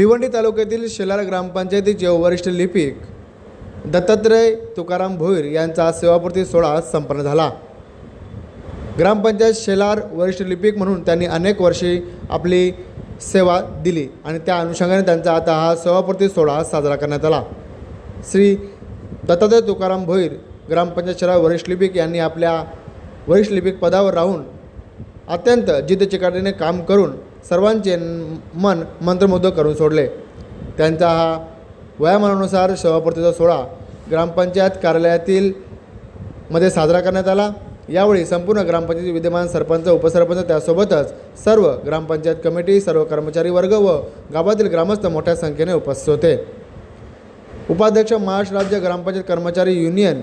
भिवंडी तालुक्यातील शेलार ग्रामपंचायतीचे वरिष्ठ लिपिक दत्तात्रय तुकाराम भोईर यांचा आज सेवापूर्ती सोहळा संपन्न झाला. ग्रामपंचायत शेलार वरिष्ठ लिपिक म्हणून त्यांनी अनेक वर्षे आपली सेवा दिली आणि त्या अनुषंगाने त्यांचा आता हा सेवापूर्ती सोहळा साजरा करण्यात आला. श्री दत्तात्रय तुकाराम भोईर ग्रामपंचायत शेलार वरिष्ठ लिपिक यांनी आपल्या वरिष्ठ लिपिक पदावर राहून अत्यंत जिद्द चिकाटीने काम करून सर्वांचे मन मंत्रमुग्ध करून सोडले. त्यांचा हा वयामानानुसार सेवापूर्तीचा सोहळा ग्रामपंचायत कार्यालयातील मध्ये साजरा करण्यात आला. यावेळी संपूर्ण ग्रामपंचायती विद्यमान सरपंच उपसरपंच त्यासोबतच सर्व ग्रामपंचायत कमिटी सर्व कर्मचारी वर्ग व गावातील ग्रामस्थ मोठ्या संख्येने उपस्थित होते. उपाध्यक्ष महाराष्ट्र राज्य ग्रामपंचायत कर्मचारी युनियन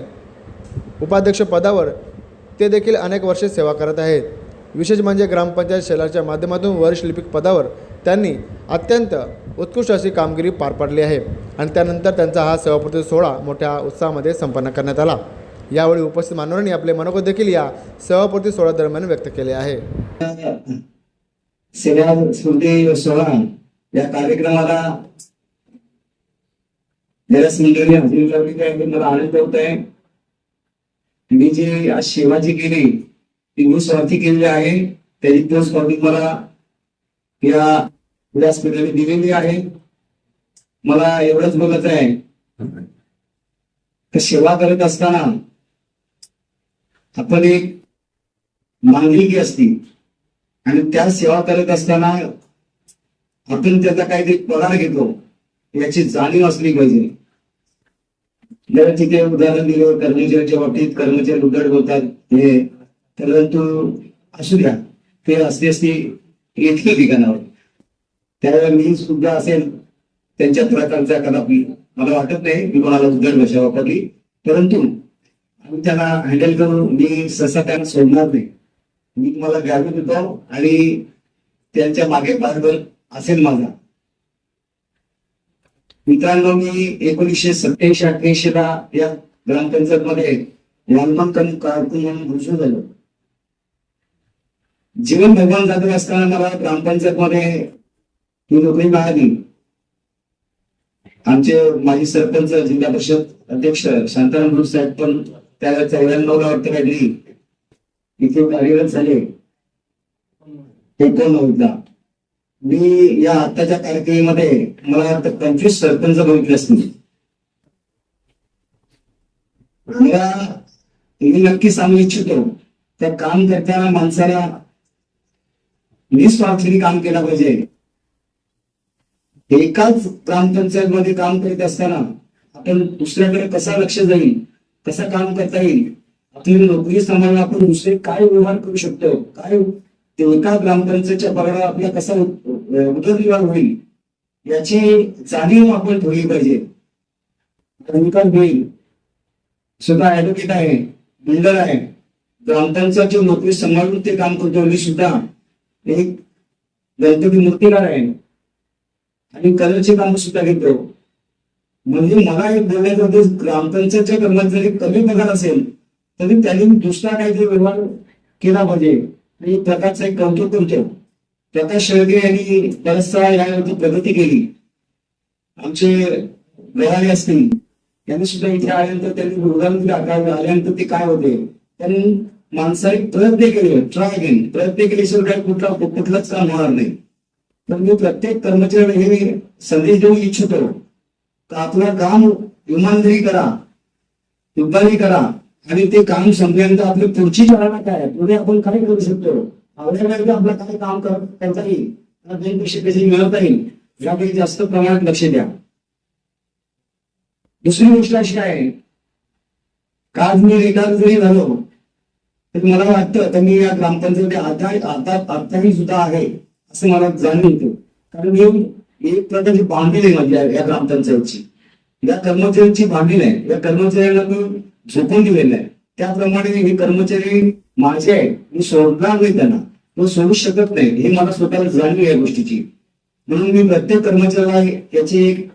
उपाध्यक्ष पदावर ते देखील अनेक वर्षे सेवा करत आहेत. विशेष म्हणजे ग्रामपंचायत शेलारच्या माध्यमातून वरशिल्पिक पदावर त्यांनी अत्यंत उत्कृष्ट अशी कामगिरी पार पाडली आहे. आणि त्यानंतर त्यांचा हा सेवापूर्ती सोहळा मोठ्या उत्साहामध्ये संपन्न करण्यात आला. यावेळी उपस्थित मान्यवरांनी आपले मनोगत देखील या सेवापूर्ती सोहळा दरम्यान व्यक्त केले आहे. सेवा स्मृती सोहळा या कार्यक्रमाला मंडळी हजेरी लावली मला आनंद होत आहे. मी जी आज सेवा जी केली ती मी स्वार्थी आहे. त्याची तो स्वार्थी मला या व्यासपीठाने दिलेली आहे. मला एवढंच बघत आहे. तर सेवा करत असताना आपण एक मांगलिकी असती आणि त्या सेवा करत असताना आपण त्याचा काहीतरी पगार घेतो याची जाणीव असली पाहिजे. जर तिथे उदाहरण दिलं कर्मचाऱ्याच्या बाबतीत कर्मचारी उद्धट होतात. हे परंतु असू द्या. ते असली असली येथील ठिकाणावर. त्यावेळेला मी सुद्धा असेल त्यांच्या प्रकारचा कदापि मला वाटत नाही मी कोणाला उद्धट भाषा वापरली. परंतु आम्ही त्यांना हँडल करून मी सहसा त्यांना सोडणार नाही. मी तुम्हाला ग्रामीण देतो आणि त्यांच्या मागे पाठबळ असेल माझा. मित्रांनो मी एकोणीसशे सत्याऐंशी अठ्ठ्याऐंशी ला या ग्रामपंचायत मध्ये लहानपण कारकून म्हणून घोषणा झालो. जीवन भगवान जात असताना मला ग्रामपंचायत मध्ये ही नोकरी मिळाली. आमचे माजी सरपंच जिल्हा परिषद अध्यक्ष शांताराम गुरु साहेब पण त्याला चौऱ्याण्णव ला वाटतं काढली इथे कार्यरत झाले. एकोणनव्वदला मी या आताच्या कारकिर्दीमध्ये मला वाटतं पंचवीस सरपंच बघितले असतील. मला मी नक्की सांगू इच्छितो त्या काम करताना माणसाला निस्वार्थीने काम केलं पाहिजे. एकाच ग्रामपंचायत मध्ये काम करीत असताना आपण दुसऱ्याकडे कसा लक्ष जाईल कसं काम करता येईल आपली नोकरी सांभाळून आपण दुसरे काय व्यवहार करू शकतो काय एका ग्रामपंचायतच्या पगारावर आपला कसा उदरनिर्वाह होईल याची जाणीव आपण ठेवली पाहिजे. निकाल होईल. सुद्धा ऍडव्होकेट आहे बिल्डर आहे. ग्रामपंचायतची नोकरी सांभाळून ते काम करतो सुद्धा एक गणपती मूर्तीकार आहे आणि कलरचे काम सुद्धा घेतो म्हणजे मला एक बोलण्याचं होतं, ग्रामपंचायतच्या कर्मचारी कमी पगार असेल तरी त्यांनी दुसरा काहीतरी व्यवहार केला पाहिजे. आणि एक प्रकारचा एक कौतुक करतो. प्रकाश शेळके यांनी बराचसा यावरती प्रगती केली. आमचे गव्हाणे असतील त्यांनी सुद्धा इथे आल्यानंतर त्यांनी उदाहरण आल्यानंतर ते काय होते? त्यांनी माणसाने प्रयत्न केले ट्राय केले प्रयत्न केल्याशिवाय काय कुठला कुठलंच काम होणार नाही. तर मी प्रत्येक कर्मचाऱ्याला हे संदेश देऊ इच्छितो का आपलं काम इमानदारी करा युद्धारी करा आणि ते काम संपल्यानंतर आपली पुढची चालना काय आहे? पुढे आपण काय करू शकतो? आवड्या आपलं काय काम करता येईल? त्याला दोन पैसे मिळवता येईल? याकडे जास्त प्रमाणात लक्ष द्या. दुसरी गोष्ट अशी आहे का मी रिटायर जरी झालो तर मला वाटतं तर मी या ग्रामपंचायती आता आता आताही सुद्धा आहे असं मला जाणून येतो कारण हे एक प्रकारची बांधील आहे माझी या- या ग्रामपंचायतची. या कर्मचाऱ्यांची बांधील आहे. या कर्मचाऱ्यांना मी झोपून दिलेलं आहे. त्याप्रमाणे हे कर्मचारी माझे आहे मी सोडणार नाही त्यांना. मी सोडू शकत नाही. हे मला स्वतःला जाणीव या गोष्टीची. म्हणून मी प्रत्येक कर्मचाऱ्याला याची एक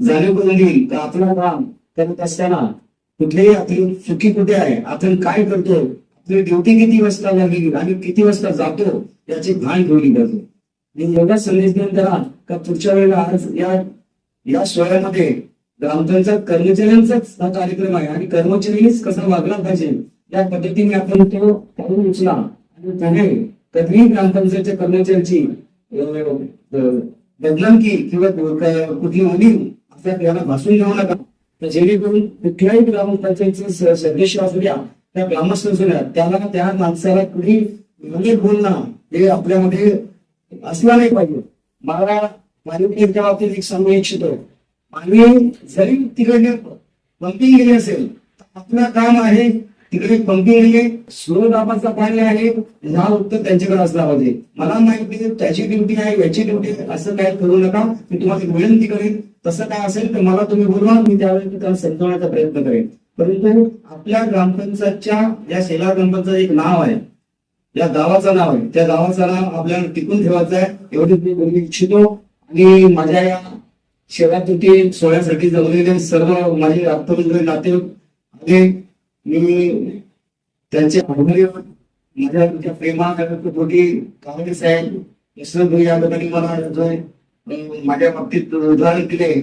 जाणीव करून देईल का आपलं काम करत असताना कुठलेही आपली चुकी कुठे आहे? आपण काय करतो? आपली ड्युटी किती वाजता लागली आणि किती वाजता जातो याची भान ठेवली जाते. आणि एवढा संदेश देऊन करा का पुढच्या वेळेला आज या या सोहळ्यामध्ये ग्रामपंचायत कर्मचाऱ्यांचाच हा कार्यक्रम आहे आणि कर्मचाऱ्यांनीच कसा वागला पाहिजे या पद्धतीने आपण तो पाऊल उचला. आणि त्याने कधीही ग्रामपंचायतच्या कर्मचाऱ्यांची बदलांकी बदनामकी किंवा कुठली उणीव आपल्या याला भासून घेऊ नका. तर जेणेकरून कुठल्याही ग्रामपंचायतचे सदस्य असू द्या त्या ग्रामस्थ त्याला त्या माणसाला कुणी म्हणजे बोलणं हे आपल्यामध्ये असला नाही पाहिजे. मला मानवीच्या बाबतीत एक सांगू इच्छितो. मानवी जरी तिकडे पंपिंग गेले असेल आपलं काम आहे तिकडे पंपिंग गेले स्लो दाबाचं पाणी आहे ह्या उत्तर त्यांच्याकडे असला पाहिजे. मला माहिती त्याची ड्युटी आहे याची ड्युटी आहे असं काय करू नका. मी तुम्हाला विनंती करेन. तसं काय असेल तर मला तुम्ही बोलवा मी त्यावेळी त्याला समजवण्याचा प्रयत्न करेन. परंतु आपल्या ग्रामपंचायतच्या या शेला ग्रामपंचायत एक नाव आहे. या गावाचं नाव आहे. त्या गावाचं नाव आपल्याला टिकून ठेवायचं आहे. एवढीच मी बोलू इच्छितो. आणि माझ्या या सेवा तुटी सोहळ्यासाठी जमलेले सर्व माझे आत्ममित्र नाते आणि मी त्यांचे आभारी आहोत. माझ्या त्या प्रेमापोटी काँग्रेस आहे. यशवंत भाई या लोकांनी मला जो माझ्या बाबतीत उदाहरण दिले.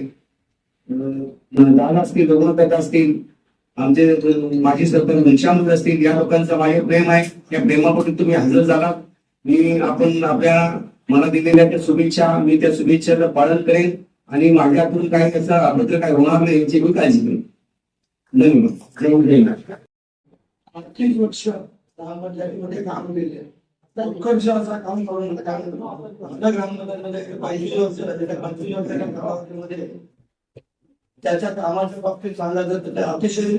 दादा असतील रघुनाथ असतील आमचे माजी सरपंच घनश्याम असतील या लोकांचं माझे प्रेम आहे. या प्रेमापोटी तुम्ही हजर झाला मी आपण आपल्या मला दिलेल्या त्या शुभेच्छा मी त्या शुभेच्छाचं पालन करेन आणि माझ्याकडून काय त्याचा अभद्र काय होणार नाही याची मी काळजी करेन धन्यवाद. जय वर्ष ग्रामपंचायतीमध्ये काम केले. उत्कर्ष असा काम करून काम ग्रामपंचायतीमध्ये पहिली वर्ष पंचवीस वर्षाच्या त्याच्या कामाच्या बाबतीत सांगायचं तर ते अतिशय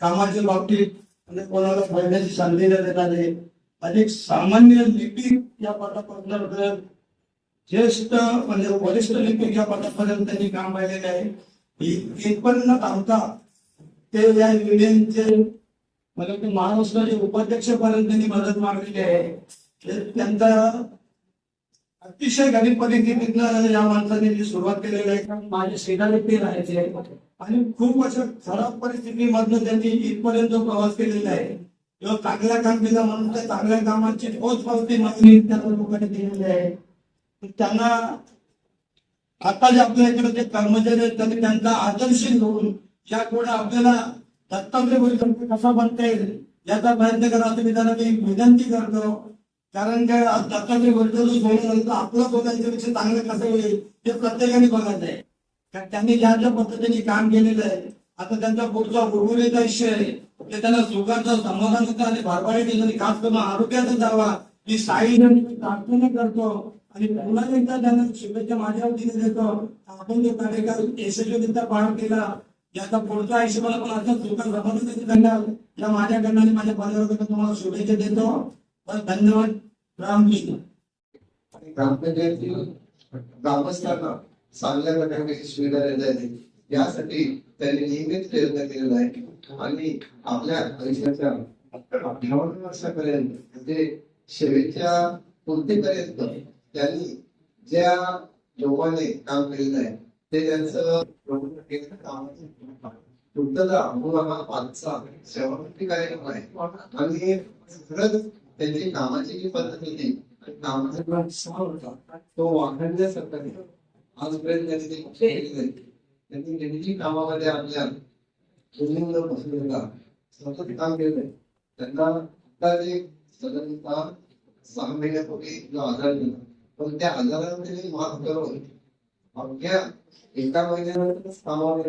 कामाच्या बाबतीत म्हणजे कोणाला बोलण्याची संधी न देणारे अधिक सामान्य लिपिक या पदापर्यंत ज्येष्ठ म्हणजे वरिष्ठ लिपिक या पदापर्यंत त्यांनी काम पाहिलेले आहे हे पण न थांबता ते या युनियनचे म्हणजे ते महाराष्ट्राचे उपाध्यक्षपर्यंत त्यांनी मदत मागलेली आहे. ते त्यांचा अतिशय गरीब परिस्थितीतनं या माणसाने जी सुरुवात केलेली आहे. कारण माझे शेजारी ते. राहायचे आणि खूप अशा खराब परिस्थितीमधनं त्यांनी इथपर्यंत प्रवास केलेला आहे. किंवा चांगल्या काम केलं म्हणून त्या चांगल्या कामाची पोचपावती मागणी त्या लोकांनी दिलेली आहे. त्यांना आता जे आपल्या इकडे जे कर्मचारी आहेत त्यांनी त्यांचा आदर्श घेऊन या पुढे आपल्याला दत्तात्रय कसा बनता येईल याचा प्रयत्न करा. असं मी त्यांना विनंती करतो. कारण काय आज दत्तात्रय परिसंघ सोडल्यानंतर आपलं बोलायच्यापेक्षा चांगलं कसं होईल हे प्रत्येकाने बघायचं आहे. कारण त्यांनी ज्या ज्या पद्धतीने काम केलेलं आहे आता त्यांचा पुढचा उर्वरित आयुष्य आहे. ते त्यांना सुखाचं समाधानाचं आणि भरपाई आणि खास करून आरोग्याचा जावा ही साई प्रार्थना करतो आणि पुन्हा एकदा त्यांना शुभेच्छा माझ्या वतीने देतो. आपण जो कार्यकाळ यशस्वीरित्या पार केला याचा पुढचा आयुष्य मला पण असं सुखा समाधानाचं त्यांना या माझ्याकडनं आणि माझ्या परिवाराकडनं तुम्हाला शुभेच्छा देतो. बस धन्यवाद रामकृष्ण आणि ग्रामस्थांना चांगल्या प्रकारे सुविधा देता यासाठी त्यांनी नेहमीच प्रयत्न केलेला आहे. आणि आपल्या आयुष्याच्या अठ्ठावन्न वर्षापर्यंत म्हणजे शेवटच्या पूर्तीपर्यंत त्यांनी ज्या लोकांनी काम केलेलं आहे ते त्यांचं कामाचं हा आजचा शेवटची कार्यक्रम आहे. आणि खरंच त्यांची कामाची जी पद्धत होती कामाचा होता तो वाघांच्या आहे. आजपर्यंत त्यांनी ते केलेलं त्यांनी नेहमी कामामध्ये आपल्या उल्लिंग बसलेला सतत काम केलंय त्यांना आता जे साधारणतः सहा महिन्यापूर्वी जो आजार दिला पण त्या आजारावर त्यांनी मात करून अवघ्या एका महिन्यानंतरच कामावर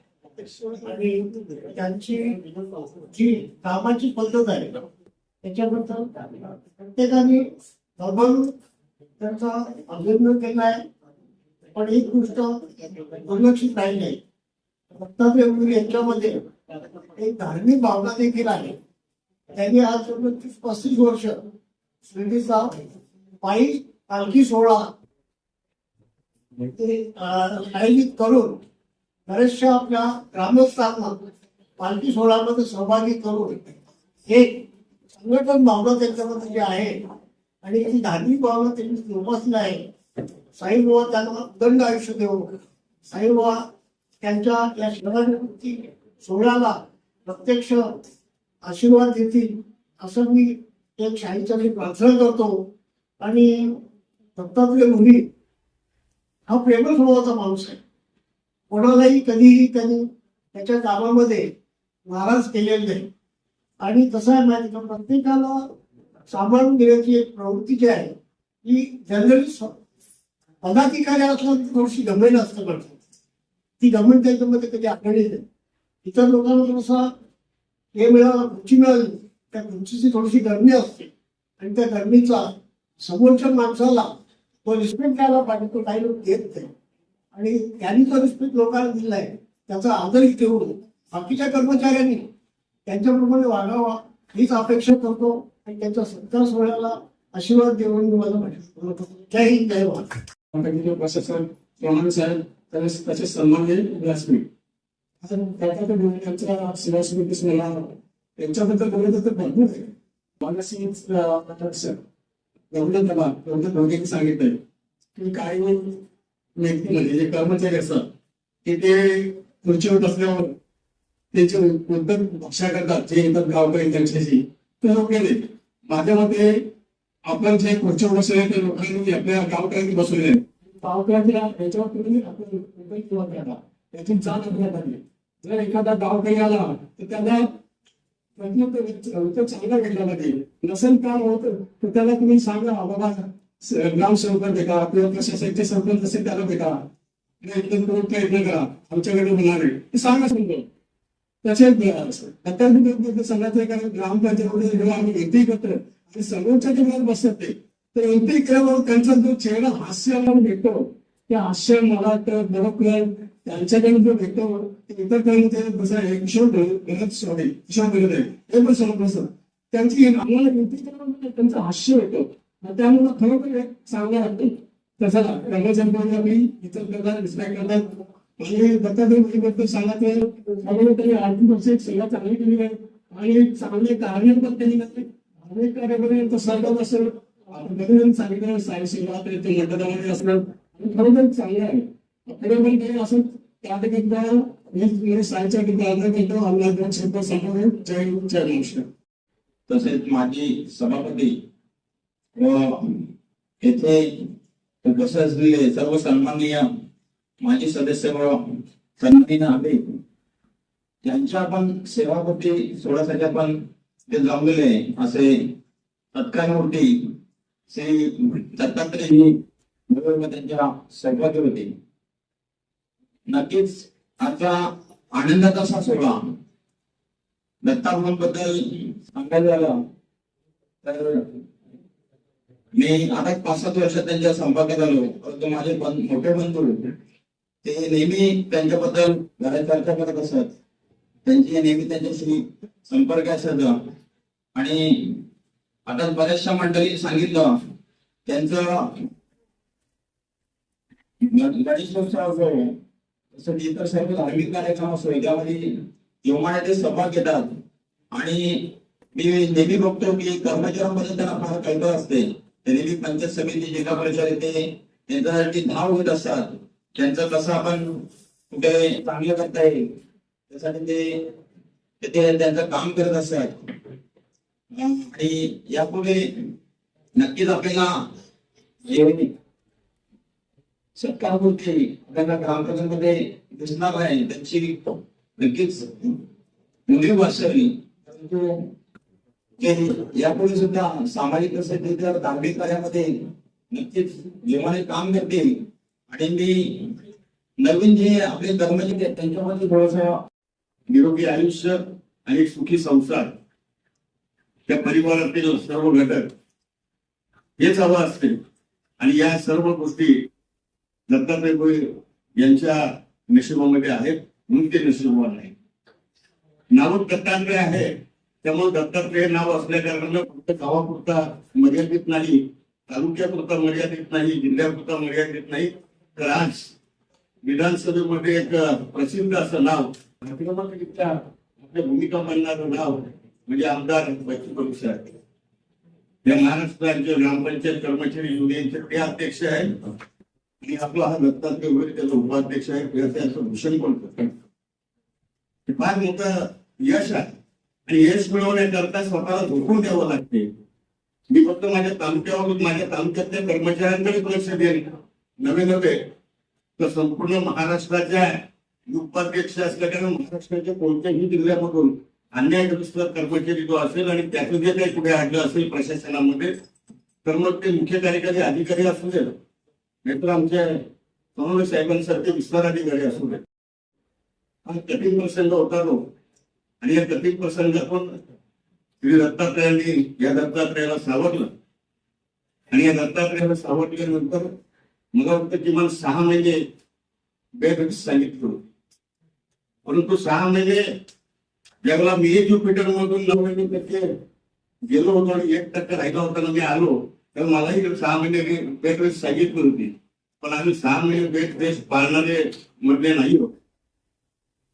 आणि त्यांची जी कामाची पद्धत आहे त्याच्याबद्दल प्रत्येकाने दबावून त्यांचा अभिनंदन केला आहे. पण एक गोष्ट दुर्लक्षित राहिली आहे दत्तात्रय यांच्यामध्ये एक धार्मिक भावना देखील आहे. त्यांनी आज तीस पस्तीस वर्ष शिर्डीचा पायी पालखी सोहळा आयोजित करून बऱ्याचशा आपल्या ग्रामस्थांना पालखी सोहळ्यामध्ये सहभागी करून एक संघटन भावना त्यांच्यामध्ये जी आहे आणि ती धार्मिक भावना त्यांनी जोपासली आहे. साईबाबा त्यांना दंड आयुष्य देऊ साईबाबा त्यांच्या या शिवरात्री सोहळ्याला प्रत्यक्ष आशीर्वाद देतील असं मी एक शाहीच्या मी प्रार्थना करतो. आणि दत्तात्रय मुली हा प्रेमस्वभावाचा माणूस आहे. कोणालाही कधीही त्यांनी त्याच्या कामामध्ये नाराज केलेला नाही. आणि कसं आहे माहिती का प्रत्येकाला सांभाळून घेण्याची एक प्रवृत्ती जी आहे ती जनरली पदाधिकारी असला ती थोडीशी गंभीर असतं करतात ती गमेन त्यांच्यामध्ये कधी आढळली नाही. इतर लोकांना थोडासा हे मिळाला खुर्ची मिळाली त्या खुर्चीची थोडीशी गरमी असते. आणि त्या गरमीचा समोरच्या माणसाला तो रिस्पेक्ट द्यायला पाहिजे तो काही लोक देत नाही. आणि त्यांनी जो रिस्पेक्ट लोकांना दिलाय त्याचा आदरही ठेवून बाकीच्या कर्मचाऱ्यांनी त्यांच्याप्रमाणे वागावा हीच अपेक्षा करतो आणि त्यांच्या सत्कार सोहळ्याला आशीर्वाद देऊन मी मला म्हटलं जय हिंद जय भारत. कंपनीचे प्रशासक साहेब त्याचे त्याचे सन्मान्य व्यासपीठ त्याच्याकडे त्यांच्या सेवासमिती मला त्यांच्याबद्दल बोलायचं तर भरपूर आहे. मागाशी सांगितलंय की काही व्यक्तीमध्ये म्हणजे जे कर्मचारी असतात की ते खुर्चीवर असल्यावर त्याचे उद्धट भाषा करतात जे येतात गावकरी त्यांच्याशी ते योग्य गेले. माझ्या मते आपण जे खुर्चीवर बसले ते लोकांनी आपल्या गावकऱ्यांनी बसवले नाही गावकऱ्यांच्या याच्यावर तुम्ही आपण उपाय जाण पाहिजे जर एखादा गावकरी आला तर त्याला प्रयत्न चांगला भेटला पाहिजे नसेल काम होत तर त्याला तुम्ही सांगा बाबा स- संपर्क भेटा किंवा प्रशासकचे संपर्क असेल त्याला भेटा. एकदम करून प्रयत्न करा. आमच्याकडे होणार आहे. ते सांगा समजा त्याचे आता सांगायचं कारण ग्रामपंचायतीमध्ये जेव्हा आम्ही एंट्री करतो आणि समोरच्या जेव्हा बसतात ते तर एंट्री केल्यावर त्यांचा जो चेहरा हास्य भेटतो त्या हास्य मला तर बरोबर त्यांच्याकडे जो भेटतो ते इतर काही किशोर गरज सॉरी किशोर गरज आहे. हे पण समोर बसत त्यांची आम्हाला एंट्री केल्यावर त्यांचं हास्य भेटतो त्यामुळं खरोखर एक चांगलं वाटतं तसा कर्मचारी आम्ही इतर करतात रिस्पेक्ट करतात म्हणजे दत्तात्रय सांगायचं त्यामुळे त्यांनी आर्थिक वर्ष एक सेवा चांगली केली आहे आणि चांगले कार्य पण त्यांनी करते अनेक कार्यामध्ये सरकार असेल आपण सांगितलं साई सेवा ते मंडळामध्ये असणार खरोखर चांगलं आहे. आपल्याकडे पण काही असं त्या ठिकाणी साईच्या ठिकाणी आग्रह करतो आम्हाला दोन शब्द सांगून जय जय नमस्कार तसेच माजी सभापती व येथे कसं असलेले सर्व सन्माननीय माजी सदस्य व सन्माननीय नागरिक पण सेवापोटी सोळासाठी आपण ते जमलेले असे तत्काळ मूर्ती श्री दत्तात्रयजी त्यांच्या सहभागी होते. नक्कीच आजचा आनंदाचा असा सोहळा दत्ताभाऊंबद्दल सांगायला झालं तर मी आता पाच सात वर्षात त्यांच्या संपर्कात आलो. परंतु माझे मोठे बंधू ते नेहमी त्यांच्याबद्दल घरात चर्चा करत असत. त्यांची नेहमी त्यांच्याशी संपर्क असायचा आणि आता बऱ्याचशा मंडळी सांगितलं त्यांचं गणेशोत्सव असो तसं इतर सर्व धार्मिक कार्यक्रम असो यामध्ये जेव्हा ते सहभाग घेतात. आणि मी नेहमी बघतो की कर्मचाऱ्यांबद्दल त्यांना फार कळत असते. तरी पंचायत समिती जिल्हा परिषद येते त्यांच्यासाठी धाव घेत असतात त्यांचं कसं आपण कुठे चांगलं करता येईल त्यासाठी ते त्यांचं काम करत असतात. आणि यापुढे नक्कीच आपल्याला हे त्यांना मूर्ती ग्रामपंचायतमध्ये दिसणार आहे त्यांची नक्कीच मुली असेल परंतु यापुढे सुद्धा सामाजिक तसेच तर धार्मिक कार्यामध्ये नक्कीच जीवाने काम करतील आणि मी नवीन जे आपले कर्मचारी आहेत त्यांच्यामध्ये थोडस निरोगी आयुष्य आणि सुखी संसार त्या परिवारातील सर्व घटक हेच हवं असते. आणि या सर्व गोष्टी दत्तात्रय भोईर यांच्या नशिबामध्ये आहेत म्हणून ते नशिबवान आहे नावक दत्तात्रय आहे. त्यामुळे दत्तात्रय नाव असल्या कारणानं फक्त गावापुरता मर्यादित नाही तालुक्यापुरता मर्यादित नाही जिल्ह्यापुरता मर्यादित नाही. तर आज विधानसभेमध्ये एक प्रसिद्ध असं नाव आपल्या भूमिका मांडणारं नाव म्हणजे आमदार बच्चू साहेब. या महाराष्ट्र राज्य ग्रामपंचायत कर्मचारी युनियनचे ते अध्यक्ष आहेत. आणि आपला हा दत्तात्रय वगैरे त्याचा उपाध्यक्ष आहे. ते असं भूषण पण करतात फार मोठं यश आहे. आणि यश मिळवण्याकरता स्वतःला झोकून द्यावं लागते. मी फक्त माझ्या तालुक्यावरून माझ्या तालुक्यातल्या कर्मचाऱ्यांकडे लक्ष देईन. नवे नवे तर संपूर्ण महाराष्ट्राच्या उपाध्यक्ष असल्याने महाराष्ट्राच्या कोणत्याही जिल्ह्यामधून अन्यायग्रस्त कर्मचारी जो असेल आणि त्याचं जे काही कुठे आणलं असेल प्रशासनामध्ये तर मग ते मुख्य कार्यकारी अधिकारी असू दे. नाहीतर आमच्या सोनवणे साहेबांसारखे विस्तार अधिकारी असू दे. हा कठीण प्रसंग होता तो. आणि या कठीण प्रसंगातून श्री दत्तात्रयांनी या दत्तात्रयाला सावरलं. आणि या दत्तात्रयाला सावरल्यानंतर मला वाटतं किमान सहा महिने बेड सांगितलं होतं. परंतु सहा महिने ज्यावेळेला मी ज्युपिटर मधून नव्याण्णव टक्के गेलो होतो आणि एक टक्के राहिला होता ना मी आलो तर मलाही सहा महिने बेड रेस्ट सांगितली होती. पण आम्ही सहा महिने बेड रेस्ट पाळणारे मधले नाही होत.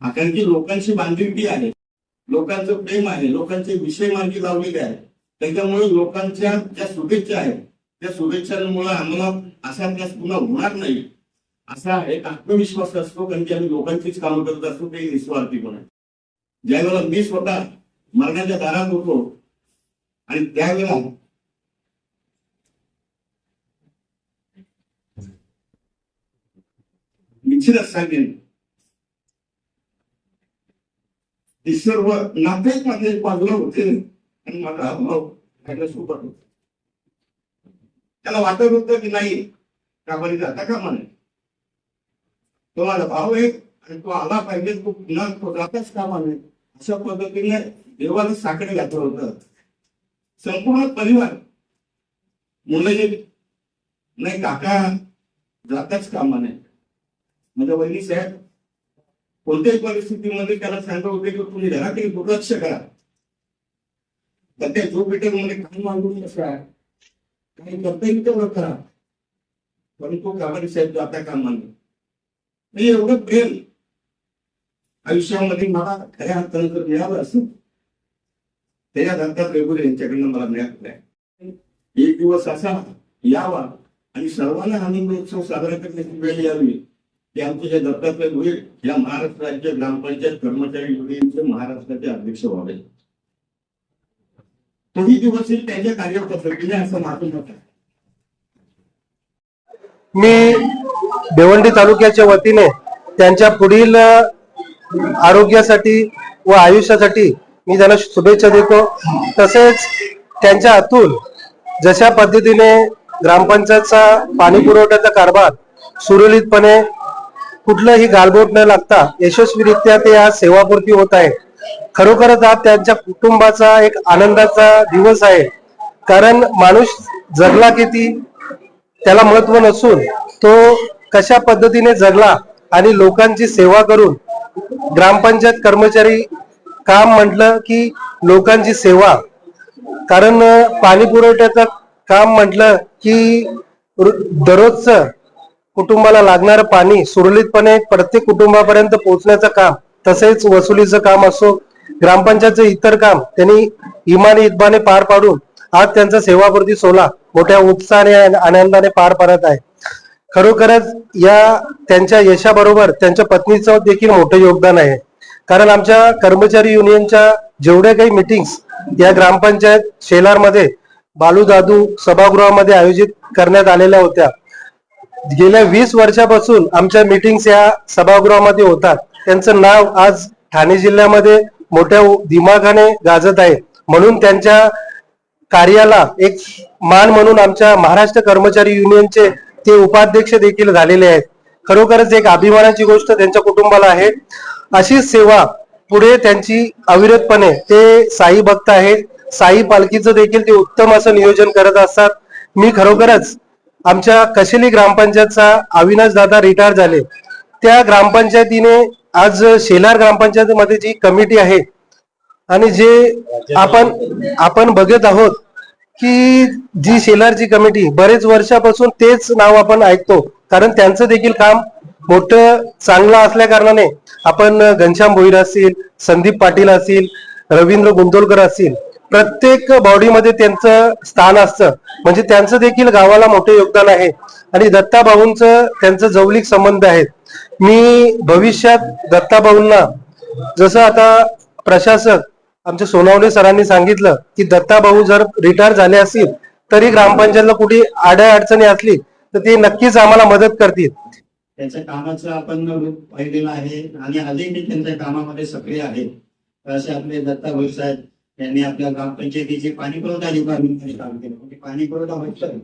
कारण की लोकांची बांधिलकी आहे. लोकांचं प्रेम आहे लोकांचे विषय मार्गी लावलेले आहे त्याच्यामुळे लोकांच्या ज्या शुभेच्छा आहेत त्या शुभेच्छांमुळे आम्हाला असा त्यास पुन्हा होणार नाही. असा एक आत्मविश्वास असतो कारण की आम्ही लोकांचीच कामं करत असतो ते निस्वार्थीपणे ज्यावेळेला मी स्वतः मरणाच्या दारात होतो आणि त्यावेळेला निश्चितच सांगेन ते सर्व नातेच माझे बाजूला होते. आणि माझा भाऊ खायला सोबत होता. त्याला वाटत होतं की नाही कामाने जाता कामा नये. तो माझा भाव आहे आणि तो आला पाहिजे तो पुन्हा तो जाताच कामा नये. अशा पद्धतीने देवाला साकडे घातलं होतं. संपूर्ण परिवार मुलं नाही काका जाताच कामा नये. म्हणजे वहिनी साहेब कोणत्याही परिस्थितीमध्ये त्याला सांगा होते की तुम्ही घरातील दुर्लक्ष करा. तर त्या जो मध्ये म्हणजे काम मागून नसा काही करता येईल तेवढं करा. परंतु कामारी साहेब आता काम नये म्हणजे एवढं प्रेम आयुष्यामध्ये मला खऱ्या अर्थानं जर मिळालं असं त्याच्या नंतर रेगुलर यांच्याकडनं मला मिळत नाही. एक दिवस असा यावा आणि सर्वांना आनंद उत्सव साजरा करण्याची वेळ यावी. ते आमचे दत्तात्रय होईल या महाराष्ट्र राज्य ग्रामपंचायत कर्मचारी युनियनचे महाराष्ट्राचे अध्यक्ष व्हावे. तोही दिवस येईल त्यांच्या कार्यपद्धतीने असं माझं मत आहे. मी भिवंडी तालुक्याच्या वतीने त्यांच्या पुढील आरोग्यासाठी व आयुष्यासाठी मी त्यांना शुभेच्छा देतो. तसेच त्यांच्या हातून जशा पद्धतीने ग्रामपंचायतचा पाणी पुरवठ्याचा कारभार सुरळीतपणे कुठलंही गालबोट न लागता यशस्वीरित्या ते आज सेवापूर्ती होत आहे. खरोखरच आज त्यांच्या कुटुंबाचा एक आनंदाचा दिवस आहे. कारण माणूस जगला किती त्याला महत्त्व नसून तो कशा पद्धतीने जगला आणि लोकांची सेवा करून ग्रामपंचायत कर्मचारी काम म्हटलं की लोकांची सेवा. कारण पाणी पुरवठ्याचं काम म्हटलं की रु- दररोजचं कुटुंबाला लागणारं पाणी सुरळीतपणे प्रत्येक कुटुंबापर्यंत पोहोचण्याचं काम तसेच वसुलीचं काम असो ग्रामपंचायतचं इतर काम त्यांनी इमानी इतबाने पार पाडून आज त्यांचा सेवापूर्ती सोहळा मोठ्या उत्साहाने आनंदाने पार पडत आहे. खरोखरच या त्यांच्या यशाबरोबर त्यांच्या पत्नीचं देखील मोठं योगदान आहे. कारण आमच्या कर्मचारी युनियनच्या जेवढ्या काही मिटिंग्स या ग्रामपंचायत शेलारमध्ये बालू दादू सभागृहामध्ये आयोजित करण्यात आलेल्या होत्या गेल्या वीस वर्षापासून आमच्या मीटिंग्स या सभागृहामध्ये होतात. त्यांचं नाव आज ठाणे जिल्ह्यामध्ये मोठ्या दिमाखाने गाजत आहे. म्हणून त्यांच्या कार्याला एक मान म्हणून आमच्या महाराष्ट्र कर्मचारी युनियनचे ते उपाध्यक्ष देखील झालेले आहेत. खरोखरच एक अभिमानाची गोष्ट त्यांच्या कुटुंबाला आहे. अशीच सेवा पुढे त्यांची अविरतपणे ते साई भक्त आहेत. साई पालखीचं देखील ते उत्तम असं नियोजन करत असतात. मी खरोखरच आमच्या कशेली ग्रामपंचायतचा अविनाश दादा रिटायर झाले. त्या ग्रामपंचायतीने आज शेलार ग्रामपंचायतीमध्ये जी कमिटी आहे आणि जे आपण आपण बघत आहोत की जी शेलारची कमिटी बरेच वर्षापासून तेच नाव आपण ऐकतो. कारण त्यांचं देखील काम मोठं चांगलं असल्या कारणाने आपण घनश्याम भोईर असतील संदीप पाटील असतील रवींद्र गुंतोलकर असतील प्रत्येक बॉडीमध्ये त्यांचं स्थान असतं. म्हणजे त्यांचं देखील गावाला मोठे योगदान आहे. आणि दत्ताभाऊंचं त्यांचं जवळीक संबंध आहेत मी भविष्यात दत्ताभाऊंना जसं आता प्रशासक आमच्या सोनावणे सरांनी सांगितलं की दत्ताभाऊ जर रिटायर झाले असतील तरी ग्रामपंचायतला कुठे आड्या अडचणी असली तर ते नक्कीच आम्हाला मदत करतील. त्यांच्या कामाचं आपण रूप पाहिलेलं आहे. आणि आधी मी त्यांच्या कामामध्ये सक्रिय आहे. असे आपले दत्ता साहेब त्यांनी आपल्या ग्रामपंचायतीचे पाणी पुरवठा डिपार्टमेंटमध्ये काम केलं. म्हणजे पाणी पुरवठा व्हायचं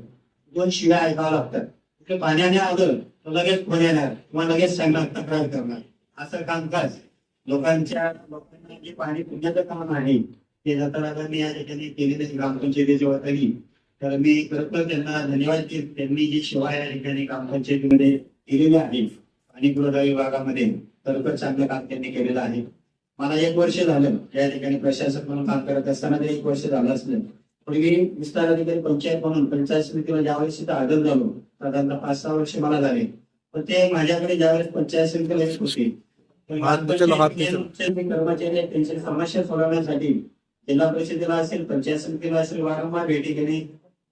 दोन शिव्या ऐकावं लागतात. कुठे पाण्याने आलं तर लगेच फोन येणार. किंवा लगेच सांगणार तक्रार करणार. असं कामकाज. लोकांच्या लोकांना जे पाणी पुण्याचं काम आहे ते दत्तादादांनी या ठिकाणी केलेले ग्रामपंचायतीच्या वतीने तर मी खरंतर त्यांना धन्यवाद त्यांनी जी शिवाय या ठिकाणी ग्रामपंचायतीमध्ये केलेली आहे पाणी पुरवठा विभागामध्ये खरोखर चांगलं काम त्यांनी केलेलं आहे. मला एक वर्ष झालं या ठिकाणी प्रशासक म्हणून काम करत असताना ते एक वर्ष झालं असलं. पूर्वी विस्तार अधिकारी पंचायत म्हणून पंचायत समितीला ज्यावेळेस तिथं आदर झालो साधारणतः पाच सहा वर्ष मला झाले. पण ते माझ्याकडे ज्यावेळेस पंचायत समितीला येत होते. कर्मचारी त्यांच्या समस्या सोडवण्यासाठी. जिल्हा परिषदेला असेल पंचायत समितीला असेल वारंवार भेटी घेणे.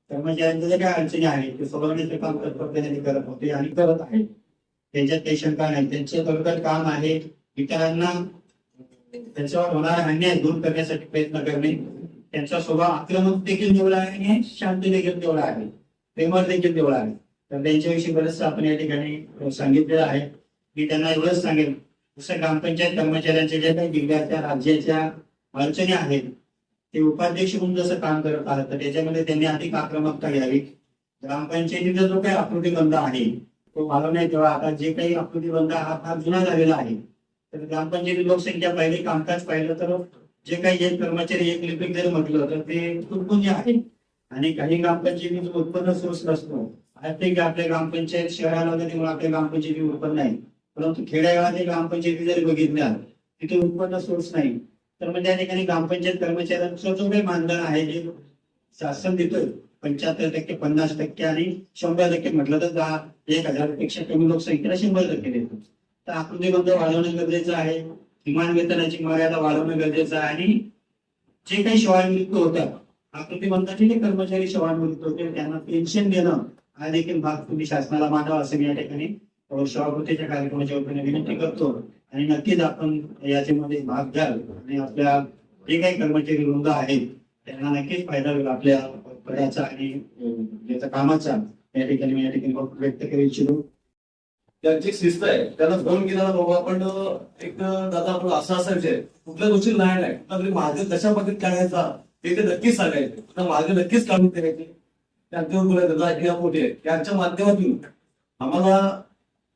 कर्मचाऱ्यांच्या ज्या काही अडचणी आहेत ते सोडवण्याचे काम कर्तव्याने करत होते आणि करत आहेत. त्यांच्यात काही शंका नाही. त्यांचे थोडक्यात काम आहे. इतरांना त्यांच्यावर होणारा अन्याय दूर करण्यासाठी प्रयत्न करणे. त्यांचा स्वभाव आक्रमक देखील तेवढा आहे आणि शांत देखील तेवढा आहे. प्रेमळ देखील तेवढा आहे. तर त्यांच्याविषयी बरंचसं आपण या ठिकाणी सांगितलेलं आहे. मी त्यांना एवढंच सांगेन. जसं ग्रामपंचायत कर्मचाऱ्यांच्या ज्या काही जिल्ह्याच्या राज्याच्या अडचणी आहेत. ते उपाध्यक्ष म्हणून जसं काम करत आहात तर त्याच्यामध्ये त्यांनी अधिक आक्रमकता घ्यावी. ग्रामपंचायतीचा जो काही आकृतीबंध आहे तो वाढवण्यात तेव्हा आता जे काही आकृतीबंध हा फार जुना झालेला आहे तर ग्रामपंचायती लोकसंख्या पाहिली कामकाज पाहिलं तर जे काही एक कर्मचारी एक लिपिक जर म्हटलं तर ते तुटपुंजी आहे. आणि काही ग्रामपंचायतीचं उत्पन्न सोर्स नसतो. प्रत्येक आपल्या ग्रामपंचायत शहराला आपल्या ग्रामपंचायती उत्पन्न नाही परंतु खेड्यागावातील ग्रामपंचायती जर बघितल्या तिथे उत्पन्न सोर्स नाही. तर म्हणजे त्या ठिकाणी ग्रामपंचायत कर्मचाऱ्यांचं जो काही मानधन आहे जे शासन देतोय पंच्याहत्तर टक्के पन्नास टक्के आणि शंभर टक्के म्हटलं तर दहा एक हजारपेक्षा कमी लोकसंख्येला शंभर टक्के देतो तर आकृतीबंध वाढवणं गरजेचं आहे. किमान वेतनाची मर्यादा वाढवणं गरजेचं आहे. आणि जे काही सेवानिवृत्त होत्या आकृतीबंधाचे जे कर्मचारी सेवानिवृत्त होते त्यांना पेन्शन देणं हा देखील भाग तुम्ही शासनाला मांडावा असं मी या ठिकाणी सेवाकृतीच्या कार्यक्रमाच्या वतीने विनंती करतो. आणि नक्कीच आपण याच्यामध्ये भाग घ्याल. आणि आपल्या जे काही कर्मचारी वृंद आहेत त्यांना नक्कीच फायदा होईल आपल्या पदाचा आणि त्याचा कामाचा. या ठिकाणी मी या ठिकाणी व्यक्त करू इच्छितो. त्यांची एक शिस्त आहे. त्यांना फोन केला बाबा आपण एक दादा आपण असा असा विषय कुठल्या गोष्टी नाही नाही. कुठला तरी मार्ग कशा पद्धतीत काढायचा ते ते नक्कीच सांगायचे. मार्ग नक्कीच काढून द्यायचे त्यांच्यावर तुला दादा ऐकण्या मोठी आहे त्यांच्या माध्यमातून आम्हाला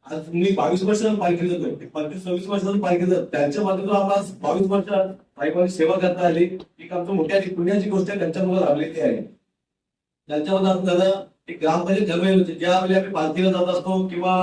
आज मी बावीस वर्ष पालखी जातोय पंचवीस सव्वीस वर्षाचं पालखी जात त्यांच्या माध्यमातून आम्हाला बावीस वर्षात पायी सेवा करता आली. एक आमचं मोठ्या पुण्याची गोष्ट आहे त्यांच्यामुळे लाभलेली आहे. त्यांच्यामध्ये आपण दादा एक ग्रामपंचायत ठरवलेली होती. ज्यावेळी आम्ही पालखीला जात असतो किंवा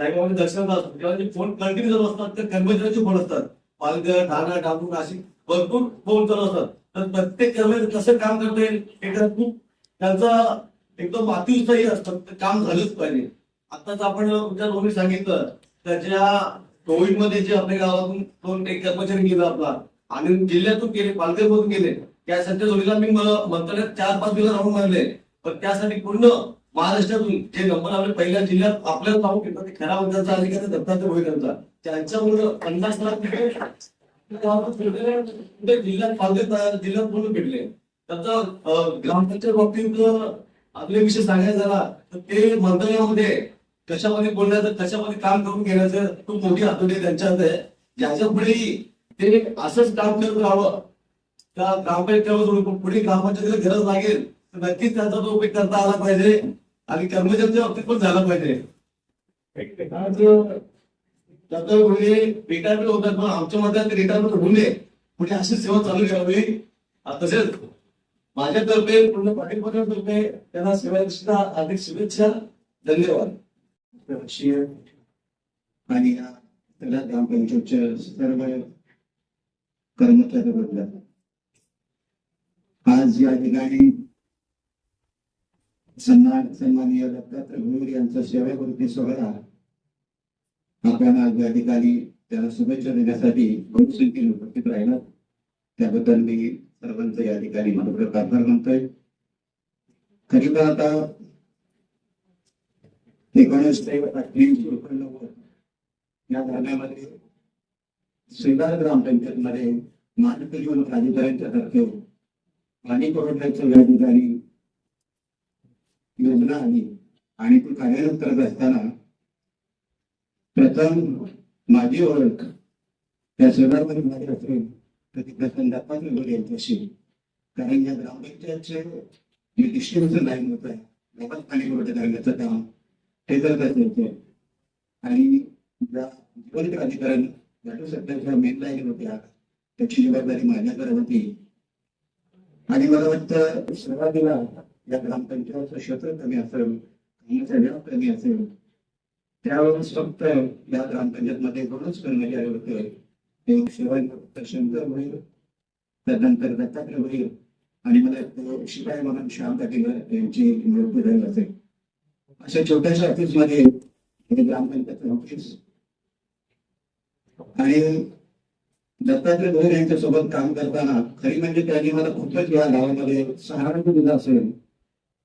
साईबाबांचे दर्शन असतो तेव्हा फोन कंटिन्यू चालू असतात तर कर्मचाऱ्यांचे फोन असतात. पालघर ठाणा डाबू नाशिक भरपूर फोन चालू असतात. तर प्रत्येक कर्मचारी कसं काम करता येईल हे खूप त्यांचा एकदम अतिउत्साही असतात ते काम झालंच पाहिजे. आताच आपण ज्या सांगितलं त्याच्या कोविडमध्ये जे आपल्या गावातून दोन एक कर्मचारी गेला आपला आणि जिल्ह्यातून गेले पालघरमधून गेले त्या सध्या जोडीला मी मंत्रालयात चार पाच दिवस राहून मारले पण त्यासाठी पूर्ण महाराष्ट्रातून जे नंबर आपल्या पहिल्या जिल्ह्यात आपल्याला नाव घेतात ते खरा वर्गाचा अधिकारी दत्तात्रय भोईकरांचा त्यांच्यामुळे पन्नास लाख रुपये जिल्ह्यात पालघर जिल्ह्यात म्हणून भेटले त्यांचा ग्रामपंचायत बाबतीत आपल्या आपले विषय सांगायचा झाला तर ते मंत्रालयामध्ये कशामध्ये बोलण्याचं कशामध्ये काम करून घेण्याचं खूप मोठी हातोटी त्यांच्यात आहे. ज्याच्या पुढे ते असंच काम करत राहावं. त्या ग्रामपंचायत पुढे ग्रामपंचायतीला गरज लागेल. नक्कीच त्याचा तो उपयोग करता आला पाहिजे आणि कर्मचाऱ्यांच्या बाबतीत पण झाला पाहिजे. रिटायरमेंट होतात पण आमच्या मतात रिटायरमेंट होऊ नये म्हणजे अशी सेवा चालू ठेवावी. आ, तसेच माझ्यातर्फे पूर्ण पाटील तर्फे त्यांना सेवा अधिक शुभेच्छा. धन्यवाद. आणि त्याला सगळ्या ग्रामपंचायतच्या सर्व कर्मचारी वर्ग आज या ठिकाणी सन्मान सन्माननीय दत्तात्रय भोईर यांचा सेवाकृती सोहळा आपण आज या ठिकाणी त्याला शुभेच्छा देण्यासाठी बहुत संख्येने उपस्थित राहिला त्याबद्दल मी सर्वांचं या ठिकाणी मनपूर्वक आभार मानतोय. खरी तर आता एकोणीस ते अठ्ठ्याऐंशी एकोणनव्वद या दरम्यामध्ये श्रीदार ग्रामपंचायत मध्ये महानगरीवन प्राधिकरणच्या तर्फे पाणी पुरवठ्याचं या ठिकाणी योजना आली आणि ती कार्यरत करत असताना प्रथम माझी ओळख त्या शहरामध्ये झाली असेल तर ती प्रथम दत्तात्रय गोरे यांच्याशी कारण या ग्रामपंचायतचे जे डिस्ट्रीब्युशन लाईन होत आहे गावात पाणी पुरवठा करण्याचं काम ते करत असायचे. आणि ज्या जीवन प्राधिकरण या सत्ताच्या मेन लाईन होत्या त्याची जबाबदारी माझ्याकडे होती. आणि मला वाटतं सुरुवातीला या ग्रामपंचायतचं क्षेत्र कमी असेल कामाचा वेळ कमी असेल त्यावेळेस फक्त या ग्रामपंचायतमध्ये दोनच कर्मचारी होते एक शिवाय शंकर होईल त्यानंतर दत्तात्रय होईल आणि मला शिवाय म्हणून श्याम पाटील यांची नियुक्ती झाली असेल. अशा छोट्याशा ऑफिसमध्ये हे ग्रामपंचायत ऑफिस आणि दत्तात्रय भोईर यांच्यासोबत काम करताना खरी म्हणजे त्यांनी मला खूपच या गावामध्ये सहारा दिला असेल.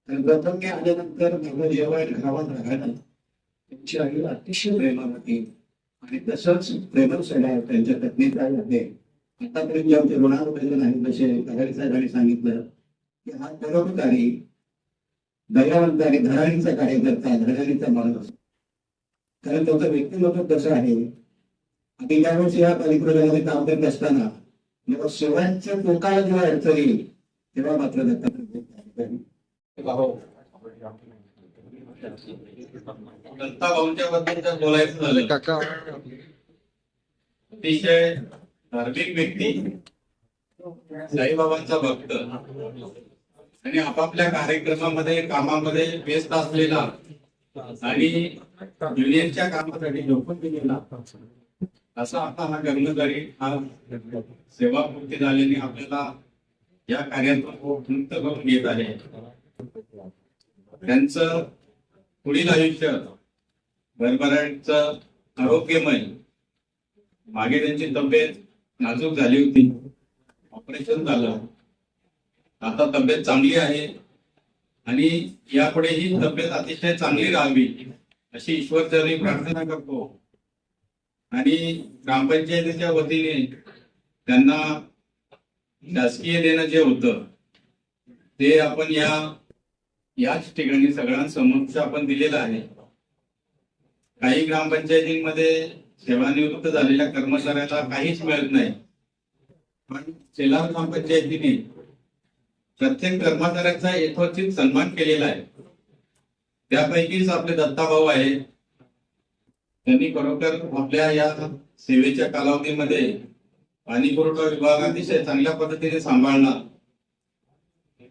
तर प्रथम मी आल्यानंतर माझं जेवण गावात राहणं त्यांची आई अतिशय प्रेमा होती. आणि तसंच प्रेमळ स्वभाव त्यांच्या पत्नीचा आहे. आतापर्यंत जे आमचे ऋणावर पहिले नाही जसे कगाडी साहेबांनी सांगितलं. की हा परोपकारी दयावंत आणि धडाडीचा कार्यकर्ता धडाडीचा माणूस कारण त्याचं व्यक्तिमत्व कसं आहे? आणि यावेळेस या परिक्रमामध्ये काम करत असताना जेव्हा सेवांच्या टोकाला जेव्हा अडचण येईल तेव्हा मात्र दत्ता भाऊंच्या बद्दल जर बोलायचं झालं. काका. अतिशय धार्मिक व्यक्ती साईबाबांचा भक्त. आणि आपापल्या कार्यक्रमामध्ये कामामध्ये व्यस्त असलेला आणि युनियनच्या कामासाठी झोपून दिलेला असा आता हा कर्मचारी हा सेवापूर्ती झाल्याने आपल्याला या कार्यातून मुक्त करून घेत आहे. त्यांचं पुढील आयुष्य भरभराटचं आरोग्यमय. मागे त्यांची तब्येत नाजूक झाली होती. ऑपरेशन झालं. आता तब्येत चांगली आहे. आणि यापुढे ही तब्येत अतिशय चांगली राहावी अशी ईश्वरचरणी प्रार्थना करतो. आणि ग्रामपंचायतीच्या वतीने त्यांना शासकीय देणं जे होतं ते आपण या याच ठिकाणी सगळ्यांसमक्ष आपण दिलेला आहे. काही ग्रामपंचायतींमध्ये सेवानिवृत्त झालेल्या कर्मचाऱ्याला काहीच मिळत नाही. पण शेलार ग्रामपंचायतीने प्रत्येक कर्मचाऱ्याचा यथोचित सन्मान केलेला आहे. त्यापैकीच आपले दत्ताभाऊ आहे. त्यांनी खरोखर आपल्या या सेवेच्या कालावधीमध्ये पाणी पुरवठा विभाग अतिशय चांगल्या पद्धतीने सांभाळला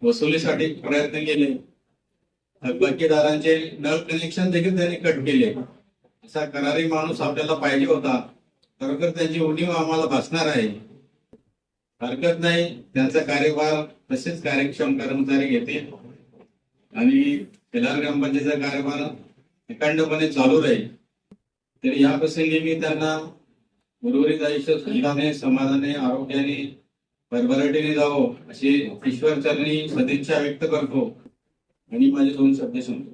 वसुलीसाठी प्रयत्न केले. थकबाकीदारांचे नळ कनेक्शन देखील त्यांनी कट केले. असा करारी माणूस आपल्याला पाहिजे होता. खरोखर त्यांची उणीव आम्हाला भासणार आहे. हरकत नाही त्यांचा कार्यभार तसेच कार्यक्षम कर्मचारी घेतील. आणि शेलार ग्रामपंचायतीचा कार्यभार अखंडपणे चालू राहील. तरी या प्रसंगी मी त्यांना उर्वरित आयुष्य सुखाने समाधाने आरोग्याने भरभराटीने जावो अशी ईश्वर चरणी सदिच्छा व्यक्त करतो. आणि माझे दोन शब्द सांगतो